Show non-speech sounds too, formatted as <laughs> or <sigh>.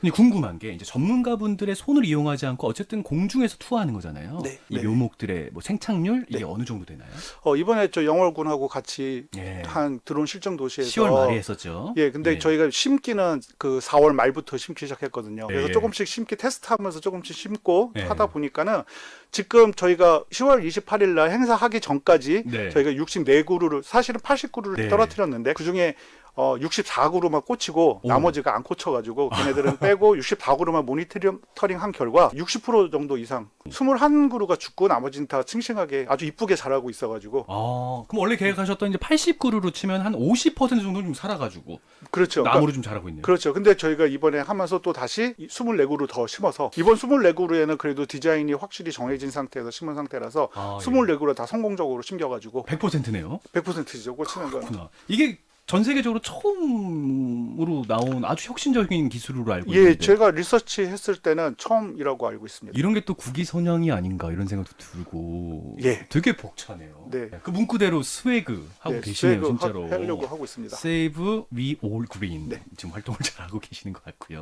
근데 궁금한 게 이제 전문가분들의 손을 이용하지 않고 어쨌든 공중에서 투하하는 거잖아요. 네, 이 네. 묘목들의 뭐 생착률 이게 네. 어느 정도 되나요? 어, 이번에 저 영월군하고 같이 예. 한 드론 실정 도시에서 10월 말에 했었죠. 예, 근데 예. 저희가 심기는 그 4월 말부터 심기 시작했거든요. 그래서 예. 조금씩 심기 테스트하면서 조금씩 심고 예. 하다 보니까는 지금 저희가 10월 28일 날 행사하기 전까지 네. 저희가 64그루를 사실은 80그루를 네. 떨어뜨렸는데 그 중에 어 64그루만 꽂히고 오. 나머지가 안 꽂혀가지고 걔네들은 빼고 64그루만 모니터링 한 결과 60% 정도 이상 21그루가 죽고 나머지는 다 싱싱하게 아주 이쁘게 자라고 있어가지고 아, 그럼 원래 계획하셨던 이제 80그루로 치면 한 50% 정도 좀 살아가지고 그렇죠. 그러니까 나무를 좀 자라고 있네요. 그렇죠. 근데 저희가 이번에 하면서 또 다시 24그루 더 심어서 이번 24그루에는 그래도 디자인이 확실히 정해진 상태에서 심은 상태라서 아, 예. 24그루 다 성공적으로 심겨가지고 100%네요. 100%죠. 꽂히는 건. 그렇구나. 이게 전 세계적으로 처음으로 나온 아주 혁신적인 기술로 알고 예, 있는데 제가 리서치 했을 때는 처음이라고 알고 있습니다. 이런 게 또 국기선양이 아닌가 이런 생각도 들고 예. 되게 벅차네요. 네. 그 문구대로 스웨그 하고 네, 계시네요, 스웨그 진짜로. 하, 하려고 하고 있습니다. Save We All Green 네. 지금 활동을 <laughs> 잘 하고 계시는 것 같고요.